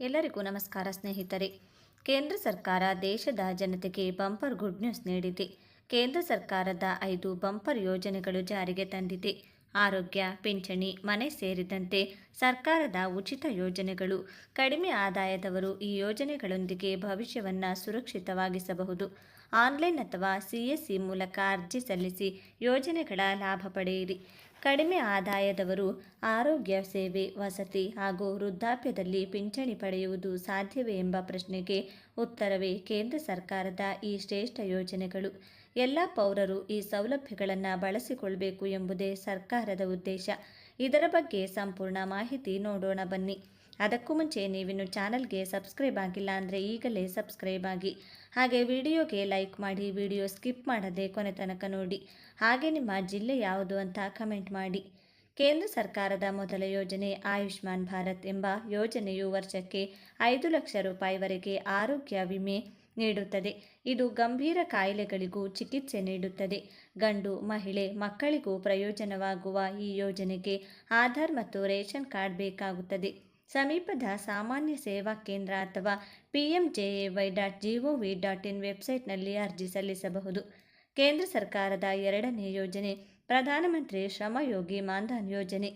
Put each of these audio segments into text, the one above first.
ಎಲ್ಲರಿಗೂ ನಮಸ್ಕಾರ ಸ್ನೇಹಿತರೆ. ಕೇಂದ್ರ ಸರ್ಕಾರ ದೇಶದ ಜನತೆಗೆ ಬಂಪರ್ ಗುಡ್ ನ್ಯೂಸ್ ನೀಡಿದೆ. ಕೇಂದ್ರ ಸರ್ಕಾರದ ಐದು ಬಂಪರ್ ಯೋಜನೆಗಳು ಜಾರಿಗೆ ತಂದಿದೆ. ಆರೋಗ್ಯ, ಪಿಂಚಣಿ, ಮನೆ ಸೇರಿದಂತೆ ಸರ್ಕಾರದ ಉಚಿತ ಯೋಜನೆಗಳು. ಕಡಿಮೆ ಆದಾಯದವರು ಈ ಯೋಜನೆಗಳೊಂದಿಗೆ ಭವಿಷ್ಯವನ್ನು ಸುರಕ್ಷಿತವಾಗಿಸಬಹುದು. ಆನ್ಲೈನ್ ಅಥವಾ ಸಿಎಸ್ಸಿ ಮೂಲಕ ಅರ್ಜಿ ಸಲ್ಲಿಸಿ ಯೋಜನೆಗಳ ಲಾಭ ಪಡೆಯಿರಿ. ಕಡಿಮೆ ಆದಾಯದವರು ಆರೋಗ್ಯ ಸೇವೆ, ವಸತಿ ಹಾಗೂ ವೃದ್ಧಾಪ್ಯದಲ್ಲಿ ಪಿಂಚಣಿ ಪಡೆಯುವುದು ಸಾಧ್ಯವೇ ಎಂಬ ಪ್ರಶ್ನೆಗೆ ಉತ್ತರವೇ ಕೇಂದ್ರ ಸರ್ಕಾರದ ಈ ಶ್ರೇಷ್ಠ ಯೋಜನೆಗಳು. ಎಲ್ಲ ಪೌರರು ಈ ಸೌಲಭ್ಯಗಳನ್ನು ಬಳಸಿಕೊಳ್ಳಬೇಕು ಎಂಬುದೇ ಸರ್ಕಾರದ ಉದ್ದೇಶ. ಇದರ ಬಗ್ಗೆ ಸಂಪೂರ್ಣ ಮಾಹಿತಿ ನೋಡೋಣ ಬನ್ನಿ. ಅದಕ್ಕೂ ಮುಂಚೆ ನೀವಿನ್ನು ಚಾನಲ್ಗೆ ಸಬ್ಸ್ಕ್ರೈಬ್ ಆಗಿಲ್ಲ ಅಂದರೆ ಈಗಲೇ ಸಬ್ಸ್ಕ್ರೈಬ್ ಆಗಿ. ಹಾಗೆ ವಿಡಿಯೋಗೆ ಲೈಕ್ ಮಾಡಿ, ವಿಡಿಯೋ ಸ್ಕಿಪ್ ಮಾಡದೆ ಕೊನೆ ತನಕ ನೋಡಿ. ಹಾಗೆ ನಿಮ್ಮ ಜಿಲ್ಲೆ ಯಾವುದು ಅಂತ ಕಮೆಂಟ್ ಮಾಡಿ. ಕೇಂದ್ರ ಸರ್ಕಾರದ ಮೊದಲ ಯೋಜನೆ ಆಯುಷ್ಮಾನ್ ಭಾರತ್ ಎಂಬ ಯೋಜನೆಯು ವರ್ಷಕ್ಕೆ ಐದು ಲಕ್ಷ ರೂಪಾಯಿವರೆಗೆ ಆರೋಗ್ಯ ವಿಮೆ ನೀಡುತ್ತದೆ. ಇದು ಗಂಭೀರ ಕಾಯಿಲೆಗಳಿಗೂ ಚಿಕಿತ್ಸೆ ನೀಡುತ್ತದೆ. ಗಂಡು, ಮಹಿಳೆ, ಮಕ್ಕಳಿಗೂ ಪ್ರಯೋಜನವಾಗುವ ಈ ಯೋಜನೆಗೆ ಆಧಾರ್ ಮತ್ತು ರೇಷನ್ ಕಾರ್ಡ್ ಬೇಕಾಗುತ್ತದೆ. ಸಮೀಪದ ಸಾಮಾನ್ಯ ಸೇವಾ ಕೇಂದ್ರ ಅಥವಾ P M J A Y dot G O V dot in ವೆಬ್ಸೈಟ್ನಲ್ಲಿ ಅರ್ಜಿ ಸಲ್ಲಿಸಬಹುದು. ಕೇಂದ್ರ ಸರ್ಕಾರದ ಎರಡನೇ ಯೋಜನೆ, ಪ್ರಧಾನಮಂತ್ರಿ ಶ್ರಮಯೋಗಿ ಮಾನ್ಧನ್ ಯೋಜನೆ.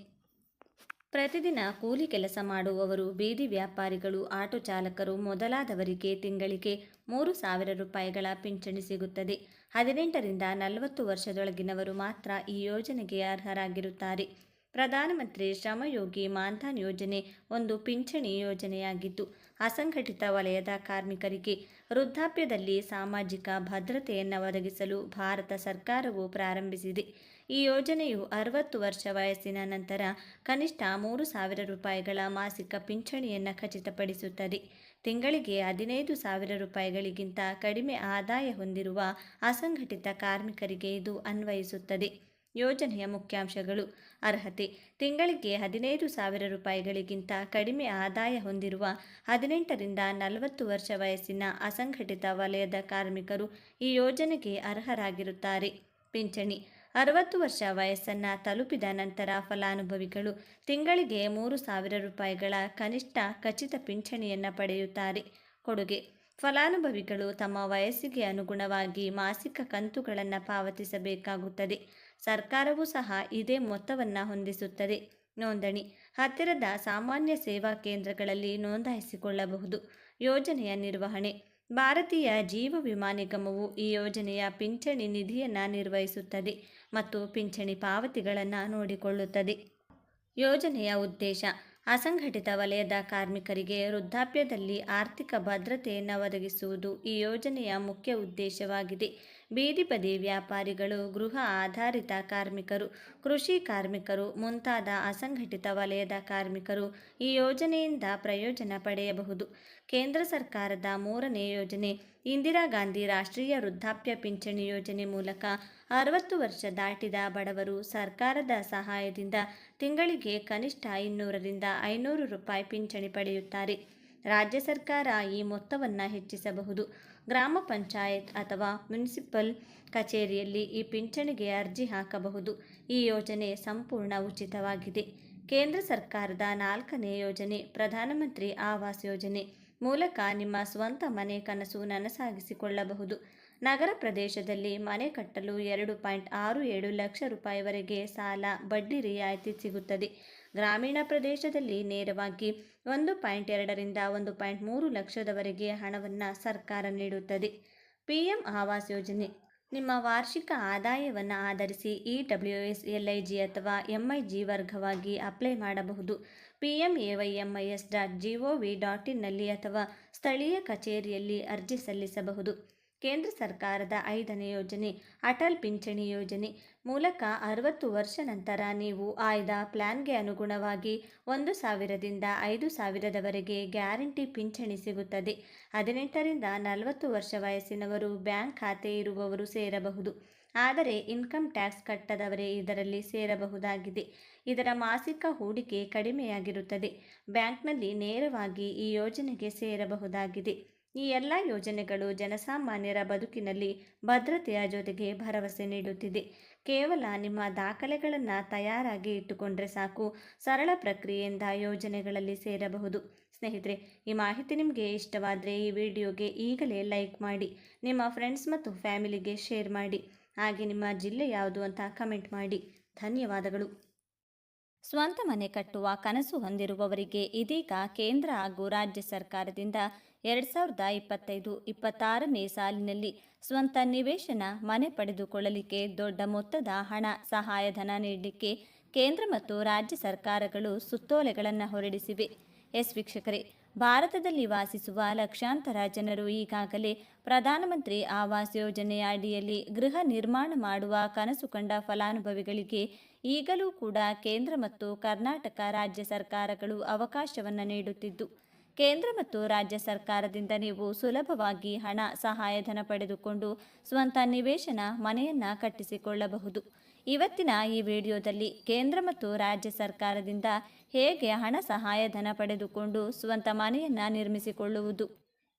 ಪ್ರತಿದಿನ ಕೂಲಿ ಕೆಲಸ ಮಾಡುವವರು, ಬೀದಿ ವ್ಯಾಪಾರಿಗಳು, ಆಟೋ ಚಾಲಕರು ಮೊದಲಾದವರಿಗೆ ತಿಂಗಳಿಗೆ ಮೂರು ಸಾವಿರ ರೂಪಾಯಿಗಳ ಪಿಂಚಣಿ ಸಿಗುತ್ತದೆ. ಹದಿನೆಂಟರಿಂದ ನಲವತ್ತು ವರ್ಷದೊಳಗಿನವರು ಮಾತ್ರ ಈ ಯೋಜನೆಗೆ ಅರ್ಹರಾಗಿರುತ್ತಾರೆ. ಪ್ರಧಾನಮಂತ್ರಿ ಶ್ರಮಯೋಗಿ ಮಾನ್ಧನ್ ಯೋಜನೆ ಒಂದು ಪಿಂಚಣಿ ಯೋಜನೆಯಾಗಿದ್ದು, ಅಸಂಘಟಿತ ವಲಯದ ಕಾರ್ಮಿಕರಿಗೆ ವೃದ್ಧಾಪ್ಯದಲ್ಲಿ ಸಾಮಾಜಿಕ ಭದ್ರತೆಯನ್ನು ಒದಗಿಸಲು ಭಾರತ ಸರ್ಕಾರವು ಪ್ರಾರಂಭಿಸಿದೆ. ಈ ಯೋಜನೆಯು ಅರವತ್ತು ವರ್ಷ ವಯಸ್ಸಿನ ನಂತರ ಕನಿಷ್ಠ ಮೂರು ಸಾವಿರ ರೂಪಾಯಿಗಳ ಮಾಸಿಕ ಪಿಂಚಣಿಯನ್ನು ಖಚಿತಪಡಿಸುತ್ತದೆ. ತಿಂಗಳಿಗೆ ಹದಿನೈದು ಸಾವಿರ ರೂಪಾಯಿಗಳಿಗಿಂತ ಕಡಿಮೆ ಆದಾಯ ಹೊಂದಿರುವ ಅಸಂಘಟಿತ ಕಾರ್ಮಿಕರಿಗೆ ಇದು ಅನ್ವಯಿಸುತ್ತದೆ. ಯೋಜನೆಯ ಮುಖ್ಯಾಂಶಗಳು. ಅರ್ಹತೆ, ತಿಂಗಳಿಗೆ ಹದಿನೈದು ಸಾವಿರ ರೂಪಾಯಿಗಳಿಗಿಂತ ಕಡಿಮೆ ಆದಾಯ ಹೊಂದಿರುವ ಹದಿನೆಂಟರಿಂದ ನಲವತ್ತು ವರ್ಷ ವಯಸ್ಸಿನ ಅಸಂಘಟಿತ ವಲಯದ ಕಾರ್ಮಿಕರು ಈ ಯೋಜನೆಗೆ ಅರ್ಹರಾಗಿರುತ್ತಾರೆ. ಪಿಂಚಣಿ, ಅರವತ್ತು ವರ್ಷ ವಯಸ್ಸನ್ನು ತಲುಪಿದ ನಂತರ ಫಲಾನುಭವಿಗಳು ತಿಂಗಳಿಗೆ ಮೂರು ಸಾವಿರ ರೂಪಾಯಿಗಳ ಕನಿಷ್ಠ ಖಚಿತ ಪಿಂಚಣಿಯನ್ನು ಪಡೆಯುತ್ತಾರೆ. ಕೊಡುಗೆ, ಫಲಾನುಭವಿಗಳು ತಮ್ಮ ವಯಸ್ಸಿಗೆ ಅನುಗುಣವಾಗಿ ಮಾಸಿಕ ಕಂತುಗಳನ್ನು ಪಾವತಿಸಬೇಕಾಗುತ್ತದೆ. ಸರ್ಕಾರವೂ ಸಹ ಇದೇ ಮೊತ್ತವನ್ನು ಹೊಂದಿಸುತ್ತದೆ. ನೋಂದಣಿ, ಹತ್ತಿರದ ಸಾಮಾನ್ಯ ಸೇವಾ ಕೇಂದ್ರಗಳಲ್ಲಿ ನೋಂದಾಯಿಸಿಕೊಳ್ಳಬಹುದು. ಯೋಜನೆಯ ನಿರ್ವಹಣೆ, ಭಾರತೀಯ ಜೀವ ವಿಮಾ ನಿಗಮವು ಈ ಯೋಜನೆಯ ಪಿಂಚಣಿ ನಿಧಿಯನ್ನು ನಿರ್ವಹಿಸುತ್ತದೆ ಮತ್ತು ಪಿಂಚಣಿ ಪಾವತಿಗಳನ್ನು ನೋಡಿಕೊಳ್ಳುತ್ತದೆ. ಯೋಜನೆಯ ಉದ್ದೇಶ, ಅಸಂಘಟಿತ ವಲಯದ ಕಾರ್ಮಿಕರಿಗೆ ವೃದ್ಧಾಪ್ಯದಲ್ಲಿ ಆರ್ಥಿಕ ಭದ್ರತೆಯನ್ನು ಒದಗಿಸುವುದು ಈ ಯೋಜನೆಯ ಮುಖ್ಯ ಉದ್ದೇಶವಾಗಿದೆ. ಬೀದಿ ಬದಿ ವ್ಯಾಪಾರಿಗಳು, ಗೃಹ ಆಧಾರಿತ ಕಾರ್ಮಿಕರು, ಕೃಷಿ ಕಾರ್ಮಿಕರು, ಮುಂತಾದ ಅಸಂಘಟಿತ ವಲಯದ ಕಾರ್ಮಿಕರು ಈ ಯೋಜನೆಯಿಂದ ಪ್ರಯೋಜನ ಪಡೆಯಬಹುದು. ಕೇಂದ್ರ ಸರ್ಕಾರದ ಮೂರನೇ ಯೋಜನೆ, ಇಂದಿರಾ ಗಾಂಧಿ ರಾಷ್ಟ್ರೀಯ ವೃದ್ಧಾಪ್ಯ ಪಿಂಚಣಿ ಯೋಜನೆ ಮೂಲಕ ಅರವತ್ತು ವರ್ಷ ದಾಟಿದ ಬಡವರು ಸರ್ಕಾರದ ಸಹಾಯದಿಂದ ತಿಂಗಳಿಗೆ ಕನಿಷ್ಠ ಇನ್ನೂರರಿಂದ ಐನೂರು ರೂಪಾಯಿ ಪಿಂಚಣಿ ಪಡೆಯುತ್ತಾರೆ. ರಾಜ್ಯ ಸರ್ಕಾರ ಈ ಮೊತ್ತವನ್ನು ಹೆಚ್ಚಿಸಬಹುದು. ಗ್ರಾಮ ಪಂಚಾಯತ್ ಅಥವಾ ಮುನ್ಸಿಪಲ್ ಕಚೇರಿಯಲ್ಲಿ ಈ ಪಿಂಚಣಿಗೆ ಅರ್ಜಿ ಹಾಕಬಹುದು. ಈ ಯೋಜನೆ ಸಂಪೂರ್ಣ ಉಚಿತವಾಗಿದೆ. ಕೇಂದ್ರ ಸರ್ಕಾರದ ನಾಲ್ಕನೇ ಯೋಜನೆ, ಪ್ರಧಾನಮಂತ್ರಿ ಆವಾಸ್ ಯೋಜನೆ ಮೂಲಕ ನಿಮ್ಮ ಸ್ವಂತ ಮನೆ ಕನಸು ನನಸಾಗಿಸಿಕೊಳ್ಳಬಹುದು. ನಗರ ಪ್ರದೇಶದಲ್ಲಿ ಮನೆ ಕಟ್ಟಲು ಎರಡು ಪಾಯಿಂಟ್ ಆರು ಏಳು ಲಕ್ಷ ರೂಪಾಯಿವರೆಗೆ ಸಾಲ ಬಡ್ಡಿ ರಿಯಾಯಿತಿ ಸಿಗುತ್ತದೆ. ಗ್ರಾಮೀಣ ಪ್ರದೇಶದಲ್ಲಿ ನೇರವಾಗಿ ಒಂದು ಪಾಯಿಂಟ್ ಎರಡರಿಂದ ಒಂದು ಪಾಯಿಂಟ್ ಮೂರು ಲಕ್ಷದವರೆಗೆ ಹಣವನ್ನು ಸರ್ಕಾರ ನೀಡುತ್ತದೆ. ಪಿ ಎಂ ಆವಾಸ್ ಯೋಜನೆ. ನಿಮ್ಮ ವಾರ್ಷಿಕ ಆದಾಯವನ್ನು ಆಧರಿಸಿ E W S L I G ಅಥವಾ ಎಂ ಐ ಜಿ ವರ್ಗವಾಗಿ ಅಪ್ಲೈ ಮಾಡಬಹುದು. P M A Y M I S dot G O V dot ಇನ್ನಲ್ಲಿ ಅಥವಾ ಸ್ಥಳೀಯ ಕಚೇರಿಯಲ್ಲಿ ಅರ್ಜಿ ಸಲ್ಲಿಸಬಹುದು. ಕೇಂದ್ರ ಸರ್ಕಾರದ ಐದನೇ ಯೋಜನೆ, ಅಟಲ್ ಪಿಂಚಣಿ ಯೋಜನೆ. ಮೂಲಕ ಅರವತ್ತು ವರ್ಷ ನಂತರ ನೀವು ಆಯ್ದ ಪ್ಲಾನ್ಗೆ ಅನುಗುಣವಾಗಿ ಒಂದು ಸಾವಿರದಿಂದ ಐದು ಸಾವಿರದವರೆಗೆ ಗ್ಯಾರಂಟಿ ಪಿಂಚಣಿ ಸಿಗುತ್ತದೆ. ಹದಿನೆಂಟರಿಂದ ನಲವತ್ತು ವರ್ಷ ವಯಸ್ಸಿನವರು ಬ್ಯಾಂಕ್ ಖಾತೆ ಇರುವವರು ಸೇರಬಹುದು. ಆದರೆ ಇನ್ಕಮ್ ಟ್ಯಾಕ್ಸ್ ಕಟ್ಟದವರೇ ಇದರಲ್ಲಿ ಸೇರಬಹುದಾಗಿದೆ. ಇದರ ಮಾಸಿಕ ಹೂಡಿಕೆ ಕಡಿಮೆಯಾಗಿರುತ್ತದೆ. ಬ್ಯಾಂಕ್ನಲ್ಲಿ ನೇರವಾಗಿ ಈ ಯೋಜನೆಗೆ ಸೇರಬಹುದಾಗಿದೆ. ಈ ಎಲ್ಲ ಯೋಜನೆಗಳು ಜನಸಾಮಾನ್ಯರ ಬದುಕಿನಲ್ಲಿ ಭದ್ರತೆಯ ಜೊತೆಗೆ ಭರವಸೆ ನೀಡುತ್ತಿದೆ. ಕೇವಲ ನಿಮ್ಮ ದಾಖಲೆಗಳನ್ನು ತಯಾರಾಗಿ ಇಟ್ಟುಕೊಂಡ್ರೆ ಸಾಕು. ಸರಳ ಪ್ರಕ್ರಿಯೆಯಿಂದ ಯೋಜನೆಗಳಲ್ಲಿ ಸೇರಬಹುದು. ಸ್ನೇಹಿತರೆ, ಈ ಮಾಹಿತಿ ನಿಮಗೆ ಇಷ್ಟವಾದರೆ ಈ ವಿಡಿಯೋಗೆ ಈಗಲೇ ಲೈಕ್ ಮಾಡಿ, ನಿಮ್ಮ ಫ್ರೆಂಡ್ಸ್ ಮತ್ತು ಫ್ಯಾಮಿಲಿಗೆ ಶೇರ್ ಮಾಡಿ, ಹಾಗೆ ನಿಮ್ಮ ಜಿಲ್ಲೆ ಯಾವುದು ಅಂತ ಕಮೆಂಟ್ ಮಾಡಿ. ಧನ್ಯವಾದಗಳು. ಸ್ವಂತ ಮನೆ ಕಟ್ಟುವ ಕನಸು ಹೊಂದಿರುವವರಿಗೆ ಇದೀಗ ಕೇಂದ್ರ ಹಾಗೂ ರಾಜ್ಯ ಸರ್ಕಾರದಿಂದ ಎರಡು ಸಾವಿರದ ಇಪ್ಪತ್ತೈದು ಇಪ್ಪತ್ತಾರನೇ ಸಾಲಿನಲ್ಲಿ ಸ್ವಂತ ನಿವೇಶನ ಮನೆ ಪಡೆದುಕೊಳ್ಳಲಿಕ್ಕೆ ದೊಡ್ಡ ಮೊತ್ತದ ಹಣ ಸಹಾಯಧನ ನೀಡಲಿಕ್ಕೆ ಕೇಂದ್ರ ಮತ್ತು ರಾಜ್ಯ ಸರ್ಕಾರಗಳು ಸುತ್ತೋಲೆಗಳನ್ನು ಹೊರಡಿಸಿವೆ. ಎಸ್ ವೀಕ್ಷಕರೇ, ಭಾರತದಲ್ಲಿ ವಾಸಿಸುವ ಲಕ್ಷಾಂತರ ಜನರು ಈಗಾಗಲೇ ಪ್ರಧಾನಮಂತ್ರಿ ಆವಾಸ್ ಯೋಜನೆಯ ಅಡಿಯಲ್ಲಿ ಗೃಹ ನಿರ್ಮಾಣ ಮಾಡುವ ಕನಸು ಕಂಡ ಫಲಾನುಭವಿಗಳಿಗೆ ಈಗಲೂ ಕೂಡ ಕೇಂದ್ರ ಮತ್ತು ಕರ್ನಾಟಕ ರಾಜ್ಯ ಸರ್ಕಾರಗಳು ಅವಕಾಶವನ್ನು ನೀಡುತ್ತಿದ್ದು ಕೇಂದ್ರ ಮತ್ತು ರಾಜ್ಯ ಸರ್ಕಾರದಿಂದ ನೀವು ಸುಲಭವಾಗಿ ಹಣ ಸಹಾಯಧನ ಪಡೆದುಕೊಂಡು ಸ್ವಂತ ನಿವೇಶನ ಮನೆಯನ್ನು ಕಟ್ಟಿಸಿಕೊಳ್ಳಬಹುದು. ಇವತ್ತಿನ ಈ ವಿಡಿಯೋದಲ್ಲಿ ಕೇಂದ್ರ ಮತ್ತು ರಾಜ್ಯ ಸರ್ಕಾರದಿಂದ ಹೇಗೆ ಹಣ ಸಹಾಯಧನ ಪಡೆದುಕೊಂಡು ಸ್ವಂತ ಮನೆಯನ್ನು ನಿರ್ಮಿಸಿಕೊಳ್ಳುವುದು,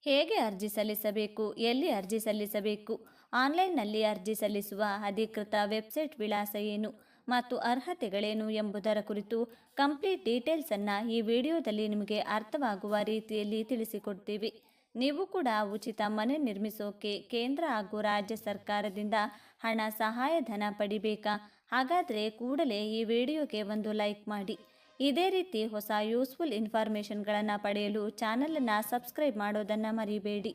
ಹೇಗೆ ಅರ್ಜಿ ಸಲ್ಲಿಸಬೇಕು, ಎಲ್ಲಿ ಅರ್ಜಿ ಸಲ್ಲಿಸಬೇಕು, ಆನ್ಲೈನ್ನಲ್ಲಿ ಅರ್ಜಿ ಸಲ್ಲಿಸುವ ಅಧಿಕೃತ ವೆಬ್ಸೈಟ್ ವಿಳಾಸ ಏನು ಮತ್ತು ಅರ್ಹತೆಗಳೇನು ಎಂಬುದರ ಕುರಿತು ಕಂಪ್ಲೀಟ್ ಡೀಟೇಲ್ಸನ್ನು ಈ ವಿಡಿಯೋದಲ್ಲಿ ನಿಮಗೆ ಅರ್ಥವಾಗುವ ರೀತಿಯಲ್ಲಿ ತಿಳಿಸಿಕೊಡ್ತೀವಿ. ನೀವು ಕೂಡ ಉಚಿತ ಮನೆ ನಿರ್ಮಿಸೋಕೆ ಕೇಂದ್ರ ಹಾಗೂ ರಾಜ್ಯ ಸರ್ಕಾರದಿಂದ ಹಣ ಸಹಾಯಧನ ಪಡಿಬೇಕಾ? ಹಾಗಾದರೆ ಕೂಡಲೇ ಈ ವಿಡಿಯೋಗೆ ಒಂದು ಲೈಕ್ ಮಾಡಿ. ಇದೇ ರೀತಿ ಹೊಸ ಯೂಸ್ಫುಲ್ ಇನ್ಫಾರ್ಮೇಷನ್ಗಳನ್ನು ಪಡೆಯಲು ಚಾನಲನ್ನು ಸಬ್ಸ್ಕ್ರೈಬ್ ಮಾಡೋದನ್ನು ಮರಿಬೇಡಿ.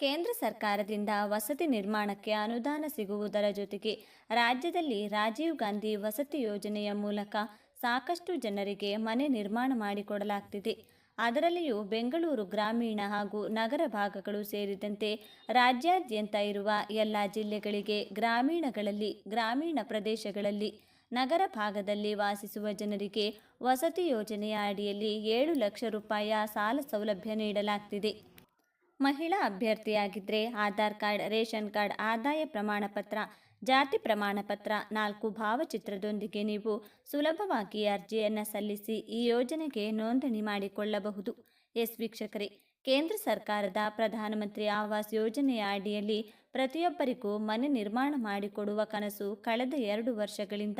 ಕೇಂದ್ರ ಸರ್ಕಾರದಿಂದ ವಸತಿ ನಿರ್ಮಾಣಕ್ಕೆ ಅನುದಾನ ಸಿಗುವುದರ ಜೊತೆಗೆ ರಾಜ್ಯದಲ್ಲಿ ರಾಜೀವ್ ಗಾಂಧಿ ವಸತಿ ಯೋಜನೆಯ ಮೂಲಕ ಸಾಕಷ್ಟು ಜನರಿಗೆ ಮನೆ ನಿರ್ಮಾಣ ಮಾಡಿಕೊಡಲಾಗ್ತಿದೆ. ಅದರಲ್ಲಿಯೂ ಬೆಂಗಳೂರು ಗ್ರಾಮೀಣ ಹಾಗೂ ನಗರ ಭಾಗಗಳು ಸೇರಿದಂತೆ ರಾಜ್ಯಾದ್ಯಂತ ಇರುವ ಎಲ್ಲ ಜಿಲ್ಲೆಗಳಿಗೆ ಗ್ರಾಮೀಣಗಳಲ್ಲಿ, ಗ್ರಾಮೀಣ ಪ್ರದೇಶಗಳಲ್ಲಿ, ನಗರ ಭಾಗದಲ್ಲಿ ವಾಸಿಸುವ ಜನರಿಗೆ ವಸತಿ ಯೋಜನೆಯ ಅಡಿಯಲ್ಲಿ ಏಳು ಲಕ್ಷ ರೂಪಾಯಿಯ ಸಾಲ ಸೌಲಭ್ಯ ನೀಡಲಾಗ್ತಿದೆ. ಮಹಿಳಾ ಅಭ್ಯರ್ಥಿಯಾಗಿದ್ದರೆ ಆಧಾರ್ ಕಾರ್ಡ್, ರೇಷನ್ ಕಾರ್ಡ್, ಆದಾಯ ಪ್ರಮಾಣ ಪತ್ರ ಜಾತಿ ಪ್ರಮಾಣ ಪತ್ರ ನಾಲ್ಕು ಭಾವಚಿತ್ರದೊಂದಿಗೆ ನೀವು ಸುಲಭವಾಗಿ ಅರ್ಜಿಯನ್ನು ಸಲ್ಲಿಸಿ ಈ ಯೋಜನೆಗೆ ನೋಂದಣಿ ಮಾಡಿಕೊಳ್ಳಬಹುದು. ಎಸ್ ವೀಕ್ಷಕರೇ, ಕೇಂದ್ರ ಸರ್ಕಾರದ ಪ್ರಧಾನಮಂತ್ರಿ ಆವಾಸ್ ಯೋಜನೆಯ ಅಡಿಯಲ್ಲಿ ಪ್ರತಿಯೊಬ್ಬರಿಗೂ ಮನೆ ನಿರ್ಮಾಣ ಮಾಡಿಕೊಡುವ ಕನಸು ಕಳೆದ ಎರಡು ವರ್ಷಗಳಿಂದ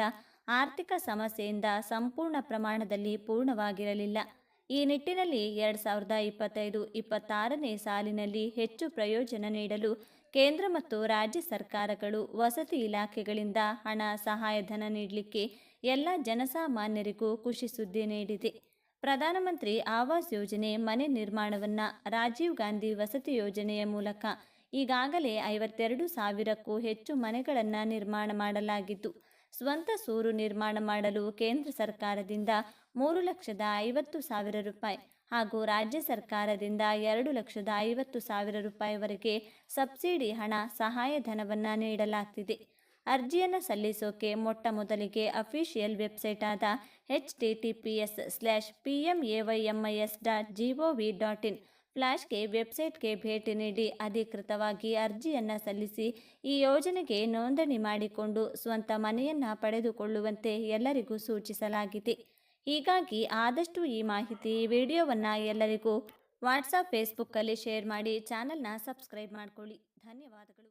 ಆರ್ಥಿಕ ಸಮಸ್ಯೆಯಿಂದ ಸಂಪೂರ್ಣ ಪ್ರಮಾಣದಲ್ಲಿ ಪೂರ್ಣವಾಗಿರಲಿಲ್ಲ. ಈ ನಿಟ್ಟಿನಲ್ಲಿ ಎರಡು ಸಾವಿರದ ಇಪ್ಪತ್ತೈದು ಇಪ್ಪತ್ತಾರನೇ ಸಾಲಿನಲ್ಲಿ ಹೆಚ್ಚು ಪ್ರಯೋಜನ ನೀಡಲು ಕೇಂದ್ರ ಮತ್ತು ರಾಜ್ಯ ಸರ್ಕಾರಗಳು ವಸತಿ ಇಲಾಖೆಗಳಿಂದ ಹಣ ಸಹಾಯಧನ ನೀಡಲಿಕ್ಕೆ ಎಲ್ಲ ಜನಸಾಮಾನ್ಯರಿಗೂ ಖುಷಿ ಸುದ್ದಿ ನೀಡಿದೆ. ಪ್ರಧಾನಮಂತ್ರಿ ಆವಾಸ್ ಯೋಜನೆ ಮನೆ ನಿರ್ಮಾಣವನ್ನು ರಾಜೀವ್ ಗಾಂಧಿ ವಸತಿ ಯೋಜನೆಯ ಮೂಲಕ ಈಗಾಗಲೇ ಐವತ್ತೆರಡು ಸಾವಿರಕ್ಕೂ ಹೆಚ್ಚು ಮನೆಗಳನ್ನು ನಿರ್ಮಾಣ ಮಾಡಲಾಗಿದ್ದು, ಸ್ವಂತ ಸೂರು ನಿರ್ಮಾಣ ಮಾಡಲು ಕೇಂದ್ರ ಸರ್ಕಾರದಿಂದ ಮೂರು ಲಕ್ಷದ ಐವತ್ತು ಸಾವಿರ ರೂಪಾಯಿ ಹಾಗೂ ರಾಜ್ಯ ಸರ್ಕಾರದಿಂದ ಎರಡು ಲಕ್ಷದ ಐವತ್ತು ಸಾವಿರ ರೂಪಾಯಿವರೆಗೆ ಸಬ್ಸಿಡಿ ಹಣ ಸಹಾಯಧನವನ್ನು ನೀಡಲಾಗ್ತಿದೆ. ಅರ್ಜಿಯನ್ನು ಸಲ್ಲಿಸೋಕೆ ಮೊಟ್ಟ ಮೊದಲಿಗೆ ಅಫಿಷಿಯಲ್ ವೆಬ್ಸೈಟ್ ಆದ H T T P S slash P M A Y M I S dot G O V dot in ಫ್ಲಾಶ್ಗೆ ವೆಬ್ಸೈಟ್ಗೆ ಭೇಟಿ ನೀಡಿ ಅಧಿಕೃತವಾಗಿ ಅರ್ಜಿಯನ್ನು ಸಲ್ಲಿಸಿ ಈ ಯೋಜನೆಗೆ ನೋಂದಣಿ ಮಾಡಿಕೊಂಡು ಸ್ವಂತ ಮನೆಯನ್ನು ಪಡೆದುಕೊಳ್ಳುವಂತೆ ಎಲ್ಲರಿಗೂ ಸೂಚಿಸಲಾಗಿದೆ. ಹೀಗಾಗಿ ಆದಷ್ಟು ಈ ಮಾಹಿತಿ ವಿಡಿಯೋವನ್ನು ಎಲ್ಲರಿಗೂ ವಾಟ್ಸಪ್ ಫೇಸ್ಬುಕ್ಕಲ್ಲಿ ಶೇರ್ ಮಾಡಿ ಚಾನಲ್ನ ಸಬ್ಸ್ಕ್ರೈಬ್ ಮಾಡಿಕೊಳ್ಳಿ. ಧನ್ಯವಾದಗಳು.